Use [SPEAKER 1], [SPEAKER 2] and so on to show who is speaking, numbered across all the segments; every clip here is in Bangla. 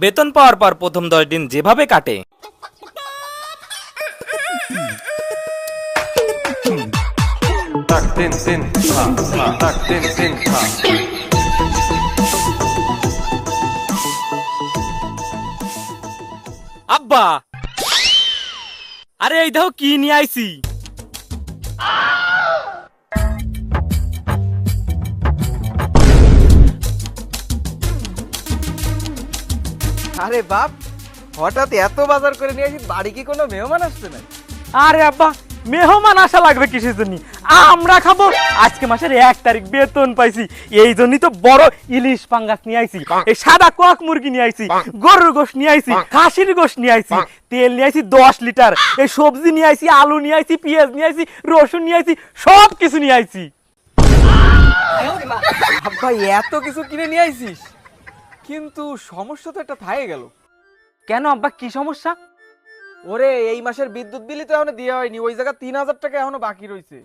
[SPEAKER 1] বেতন পাওয়ার পর প্রথম দশ দিন যেভাবে কাটে. আব্বা! আরে এই দেখো কি নিয়ে আইছি?
[SPEAKER 2] আরে বাপ হঠাৎ এত বাজার করে নিয়ে আসি বাড়ি কি কোনো মেহমান আসছে না
[SPEAKER 3] আরে আব্বা মেহমান আসা লাগবে কিসের জন্য? আমরা খাব। আজকে মাসের এক তারিখ বেতন পাইছি। এই জন্যই তো বড় ইলিশ পাঙ্গাস নিয়ে আইছি। এই সাদা কক মুরগি নিয়ে আইছি। গরুর গোশ নিয়ে আইছি। খাসির গোশ নিয়ে আইছি। তেল নিয়ে আইছি দশ লিটার। এই সবজি নিয়ে আইছি আলু নিয়ে আইছি পেঁয়াজ নিয়ে আইছি রসুন নিয়ে আইছি সব কিছু নিয়ে আইছি।
[SPEAKER 2] আব্বা এত কিছু কিনে নিয়ে আইছিস? কিন্তু সমস্যা তো একটা থাকে গেল।
[SPEAKER 3] কেন আব্বা? কি সমস্যা?
[SPEAKER 2] ওরে এই মাসের বিদ্যুৎ বিলই তো এখনও দেওয়া হয়নি। ওই জায়গা তিন হাজার টাকা এখনও বাকি রয়েছে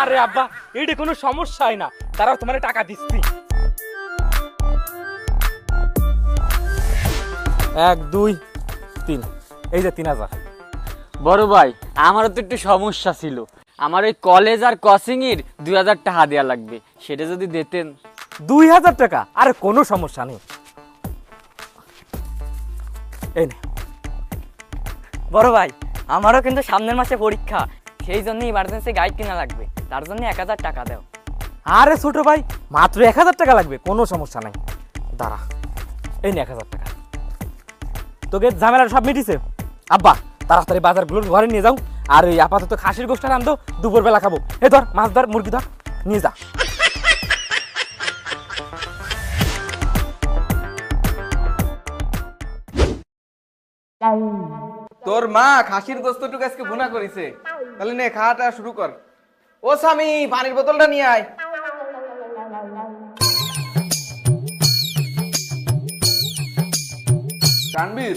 [SPEAKER 3] আরে আব্বা এইটা কোনো সমস্যাই না। তারা তোমার টাকা দিচ্ছি। এক দুই তিন। এই যে তিন হাজার।
[SPEAKER 4] বড় ভাই আমারও তো একটু সমস্যা ছিল। আমার ওই কলেজ আর কোচিং এর দুই হাজার টাকা দেওয়া লাগবে। সেটা যদি দিতেন।
[SPEAKER 3] দুই হাজার টাকা? আর কোনো সমস্যা নেই। এই নে।
[SPEAKER 5] বড় ভাই, আমারও কিন্তু সামনের মাসে পরীক্ষা। সেই জন্য ইমার্জেন্সি গাইড কিনা লাগবে। তার জন্য এক হাজার টাকা দাও।
[SPEAKER 3] আরে ছোট ভাই, মাত্র এক হাজার টাকা লাগবে, কোনো সমস্যা নাই। দাঁড়া, এই নে এক হাজার টাকা। তোকে ঝামেলা সব মিটিছে? আব্বা, তাড়াতাড়ি বাজারগুলো ঘরে নিয়ে যাও। আর ওই আপাতত খাসির গোষ্ঠা রান্ধো দুপুর বেলা খাব। এ ধর, মাছ ধর, মুরগি ধর, নিয়ে যা।
[SPEAKER 2] তোর মা খাসির গোস্তটুকু আজকে ভুনা করেছে। তাহলে নে খাওয়াটা শুরু কর। ও স্বামী পানির বোতলটা নিয়ে আয়। কানবীর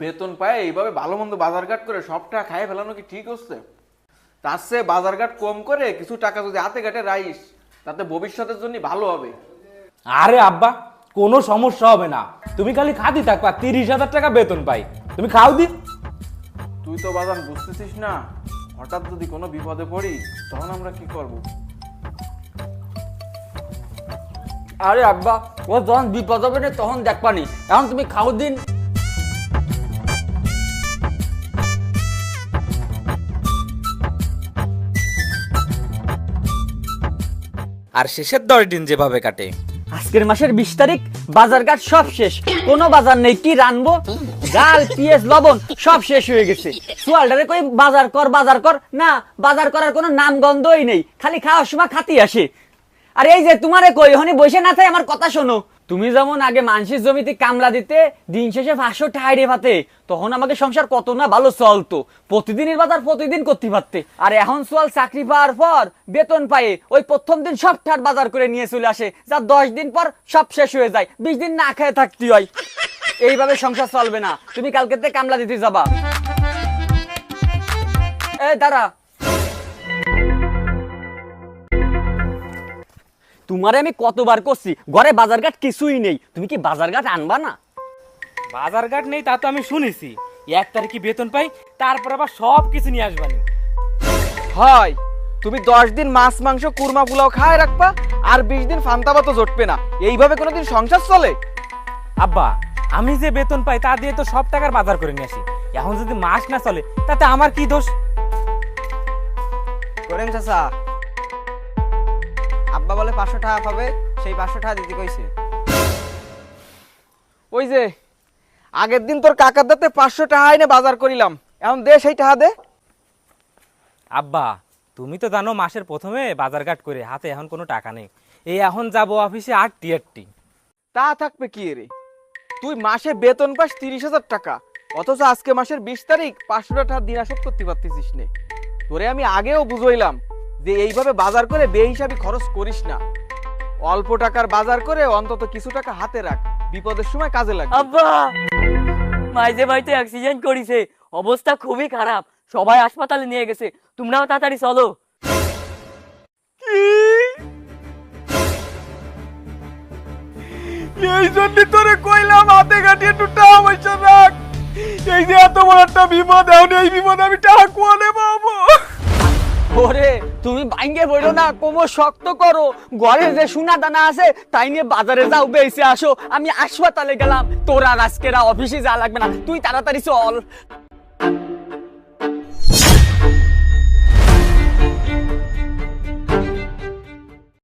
[SPEAKER 2] বেতন পায় এইভাবে ভালো মন্দ বাজারঘাট করে সবটা খাই ফেলানো কি ঠিক হচ্ছে? তার চেয়ে বাজারঘাট কম করে কিছু টাকা যদি হাতে ঘাটে রাইস তাতে ভবিষ্যতের জন্য ভালো হবে।
[SPEAKER 3] আরে আব্বা কোনো সমস্যা হবে না। তুমি খালি খাদি থাকবা তিরিশ হাজার টাকা বেতন পাই। তুমি খাও দি।
[SPEAKER 2] তুই তো বাজান বুঝতেছিস না হঠাৎ যদি কোনো বিপদে পড়ি তখন আমরা কি করব?
[SPEAKER 4] আরে আব্বা ও যখন বিপদ হবে না তখন দেখবানি এখন তুমি খাও দিন
[SPEAKER 1] আর শেষের দশ দিন যেভাবে কাটে।
[SPEAKER 4] আজকের মাসের বিশ তারিখ বাজার ঘাট সব শেষ। কোনো বাজার নেই, কি রানবো? ডাল পিএস লবণ সব শেষ হয়ে গেছে। সোয়ালটারে কই, বাজার কর বাজার কর। না, বাজার করার কোনো নাম গন্ধই নেই। খালি খাওয়ার সময় খাতি আসে। আর এই যে তোমারে কই, হনি বসে না থাকে আমার কথা শোনো। তুমি যেমন আগে মানসির জমিতে কামলা দিতে, দিন শেষে পাঁচশো টাইরে পাতে তখন আমাকে সংসার কত না ভালো চলতো। প্রতিদিনের বাজার প্রতিদিন করতে পারতে। আর এখন সোয়াল চাকরি পাওয়ার পর বেতন পায়ে ওই প্রথম দিন সব ঠাট বাজার করে নিয়ে চলে আসে, যা দশ দিন পর সব শেষ হয়ে যায়। বিশ দিন না খেয়ে থাকতে হয়। এইভাবে সংসার চলবে না। তুমি কালকে কামলা দিতে যাবা। এ, দাঁড়া। তোমারে আমি কতবার করছি? ঘরে বাজারঘাট কিছুই নেই। তুমি কি বাজারঘাট আনবা না?
[SPEAKER 3] বাজার ঘাট নেই তা তো আমি শুনেছি। এক তারিখে বেতন পাই তারপর আবার সব কিছু নিয়ে আসবানি
[SPEAKER 2] হয় তুমি দশ দিন মাছ মাংস কুরমা পোলাও খায় রাখবা আর বিশ দিন ফান্তা ভাতও জটবে না। এইভাবে কোনোদিন সংসার চলে?
[SPEAKER 3] আব্বা আমি যে বেতন পাই তা দিয়ে তো সব টাকার বাজার করে নিয়ে আসি। এখন যদি মাস না চলে তাতে আমার কি দোষ?
[SPEAKER 6] করেন চাচা আব্বা বলে পাঁচশো টাকা পাবে সেই পাঁচশো টাকা দিতে কইছে।
[SPEAKER 2] ওই যে আগের দিন তোর কাকার দাতে পাঁচশো টাকা এনে বাজার করিলাম এখন দে সেই টাকা দে।
[SPEAKER 3] আব্বা তুমি তো জানো মাসের প্রথমে বাজার ঘাট করে হাতে এখন কোনো টাকা নেই। এই এখন যাব অফিসে আটটি আটটি
[SPEAKER 2] তা থাকবে কি রে? তুই মাসে বেতন পাস তিরিশ হাজার টাকা অথচ আজকে মাসের বিশ তারিখ পাঁচশো টাকা দিন আসত করতে পারতেছিস নে। তোরে আমি আগেও বুঝাইলাম যে এইভাবে বাজার করে বেহিসাবি খরচ করিস না। অল্প টাকার বাজার করে অন্তত কিছু টাকা হাতে রাখ। বিপদের সময় কাজে লাগবে।
[SPEAKER 5] আব্বা! মাইজে মাইতে অ্যাক্সিডেন্ট করেছে। অবস্থা খুবই খারাপ। সবাই হাসপাতালে নিয়ে গেছে। তোমরাও তাড়াতাড়ি চলো।
[SPEAKER 2] এই জন্য তোরে কইলাম হাতে কাটি একটু টাকা পয়সা রাখ। এই যে এত বড় একটা বিপদ এখন এই বিপদ আমি টাকা কোয়ালে পাবো?
[SPEAKER 4] ওরে! তুমি বাইঙ্গে বইলো না, কোমর শক্ত করো। ঘরে যে সোনা দানা আছে, তাই নিয়ে বাজারে যাও বেসে আসো। আমি হাসপাতালে গেলাম। তোর আর আজকেরা অফিসে যা লাগবে না। তুই তাড়াতাড়ি চল।